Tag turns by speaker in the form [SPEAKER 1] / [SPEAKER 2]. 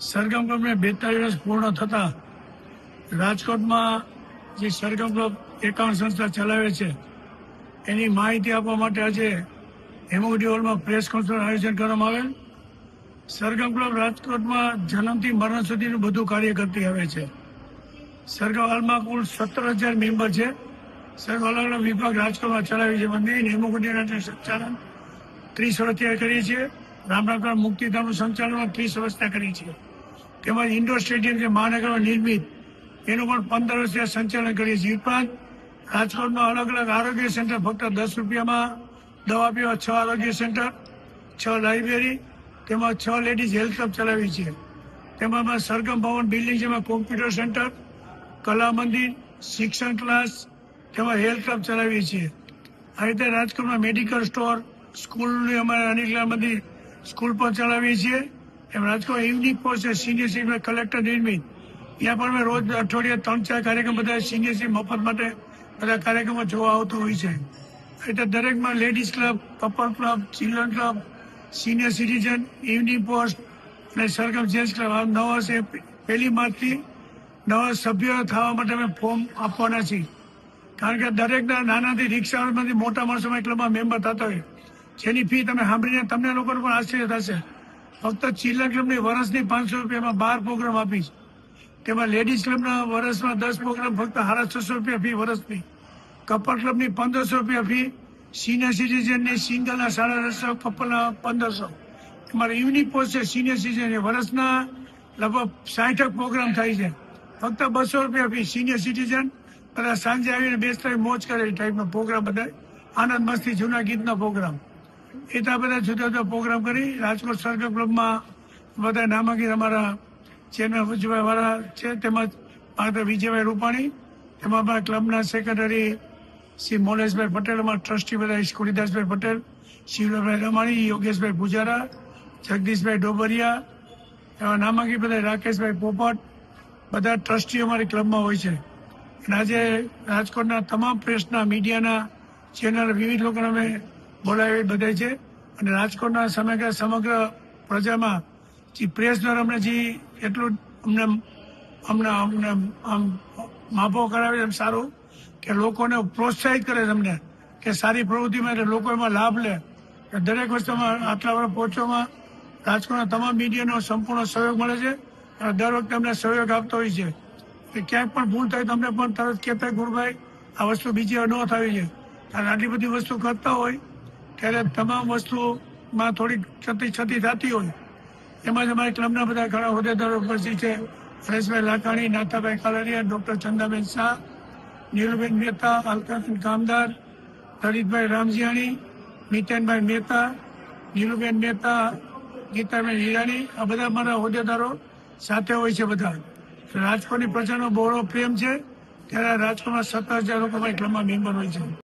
[SPEAKER 1] સરગમ ક્લબને બેતાલીસ વર્ષ પૂર્ણ થતા રાજકોટમાં જે સરગમ ક્લબ એકાઉન્ટ સંસ્થા ચલાવે છે, એની માહિતી આપવા માટે આજે હેમોડી હોલમાં પ્રેસ કોન્ફરન્સ આયોજન કરવામાં આવેલ. સરગમ ક્લબ રાજકોટમાં જન્મથી મરણ સુધીનું બધું કાર્ય કરતી આવે છે. સરગમ હાલમાં કુલ સત્તર હજાર મેમ્બર છે. સરગમ અલગ વિભાગ રાજકોટમાં ચલાવી છે. મેઇન હેમોગોડિયાના સંચાલન ત્રીસ વર્ષથી કરીએ છીએ. રામનાથ મુક્તિધામનું સંચાલન ત્રીસ વર્ષના કરીએ છે તેમજ ઇન્ડોર સ્ટેડિયમ જે મહાનગરમાં નિર્મિત. એનું પણ પંદર વર્ષે સંચાલન કરીએ છીએ. ઉપરાંત રાજકોટમાં અલગ અલગ આરોગ્ય સેન્ટર ફક્ત દસ રૂપિયામાં દવા પીવા છ આરોગ્ય સેન્ટર, છ લાઇબ્રેરી, તેમાં છ લેડીઝ હેલ્થ ક્લબ ચલાવી છે. તેમાં સરગમ ભવન બિલ્ડિંગ જેમાં કોમ્પ્યુટર સેન્ટર, કલા મંદિર, શિક્ષણ ક્લાસ, તેમાં હેલ્થ ક્લબ ચલાવીએ છીએ. આ રીતે રાજકોટમાં મેડિકલ સ્ટોર, સ્કૂલની અમારે અનેક બધી સ્કૂલ પણ ચલાવીએ છીએ. એમ રાજકોટ ઇવનિંગ પોસ્ટ છે સિનિયર સિટીઝન કલેક્ટર નિર્મિત ત્યાં પણ અમે રોજ અઠવાડિયે ત્રણ ચાર કાર્યક્રમ બધા સિનિયર સિટી મફત માટે બધા કાર્યક્રમો જોવા આવતો હોય છે. એટલે દરેકમાં ladies club couple club children club senior citizen evening post અને સરગમ જેન્ટ્સ ક્લબ આ નવા છે પહેલી માર્ચથી નવા સભ્યો થવા માટે અમે ફોર્મ આપવાના છીએ. કારણ કે દરેકના નાનાથી રિક્ષામાંથી મોટા માણસોમાં ક્લબમાં મેમ્બર થતા હોય. જેની ફી તમે સાંભળીને તમને લોકોને પણ આશ્ચર્ય થશે. ફક્ત ચિલ્ડ્રન ક્લબની વર્ષની પાંચસો રૂપિયામાં બાર પ્રોગ્રામ આપીશ. તેમાં લેડીઝ ક્લબના વર્ષમાં દસ પ્રોગ્રામ, ફક્ત સાડા છસો રૂપિયા ફી વર્ષની કપલ ક્લબની પંદરસો રૂપિયા ફી, સિનિયર સિટીઝનની સિંગલના સાડા છસો કપલના પંદરસો. અમારે ઇવનિંગ પોસ્ટ છે સિનિયર સિટીઝન વર્ષના લગભગ સાઠ પ્રોગ્રામ થાય છે. ફક્ત બસો રૂપિયા ફી સિનિયર સિટીઝન બધા સાંજે આવીને બેસતા મોજ કરે એ ટાઈપનો પ્રોગ્રામ બધા આનંદ મસ્તી, જૂના ગીતનો પ્રોગ્રામ. એ તો આ બધા જુદા જુદા પ્રોગ્રામ કરી. રાજકોટ સર્કલ ક્લબમાં બધા નામાંકિત અમારા ચેરમેન વજુભાઈ વાળા છે. તેમજ માત્ર વિજયભાઈ રૂપાણી તેમાં અમારા ક્લબના સેક્રેટરી શ્રી મોલેશભાઈ પટેલ, અમારા ટ્રસ્ટી બધા સ્કુલીદાસભાઈ પટેલ, શિવલાભાઈ રમાણી, યોગેશભાઈ પૂજારા જગદીશભાઈ ડોબરિયા, એવા નામાંકિત બધા રાકેશભાઈ પોપટ, બધા ટ્રસ્ટી અમારી ક્લબમાં હોય છે. અને આજે રાજકોટના તમામ પ્રેસના મીડિયાના ચેનલ વિવિધ લોકોને અમે બોલાવી બધાય છે. અને રાજકોટના સમગ્ર સમગ્ર પ્રજામાં જે પ્રેસ દ્વારા અમને જે એટલું અમને અમને અમને આમ માફો કરાવે એમ સારું કે લોકોને પ્રોત્સાહિત કરે તમને કે સારી પ્રવૃત્તિમાં એટલે લોકો એમાં લાભ લે. દરેક વસ્તુમાં આટલા વર્ષ પહોંચવામાં રાજકોટના તમામ મીડિયાનો સંપૂર્ણ સહયોગ મળે છે અને દર વખતે અમને સહયોગ આપતો હોય છે. કે ક્યાંક પણ ભૂલ થાય તો અમને પણ તરત કહેતા ગુરુભાઈ, આ વસ્તુ બીજી ન થવી છે કારણ આટલી બધી વસ્તુ કરતા હોય ત્યારે તમામ વસ્તુમાં થોડીક ક્ષતિ ક્ષતિ થતી હોય. એમાં જ અમારા ક્લબના બધા ઘણા હોદ્દેદારો ઉપસ્થિત છે. હરેશભાઈ લાકાણી નાથાભાઈ કાલરિયા, ડોક્ટર ચંદાબેન શાહ, નીરુબેન મહેતા અલકાબેન કામદાર લલિતભાઈ રામજીયાણી, મિતેનભાઈ મહેતા, નીરુબેન મહેતા, ગીતાબેન હિરાણી, આ બધા મારા હોદ્દેદારો સાથે હોય છે બધા. રાજકોટની પ્રજાનો બહોળો પ્રેમ છે. ત્યારે રાજકોટમાં સત્તર હજાર લોકો અમારી ક્લબમાં મેમ્બર હોય છે.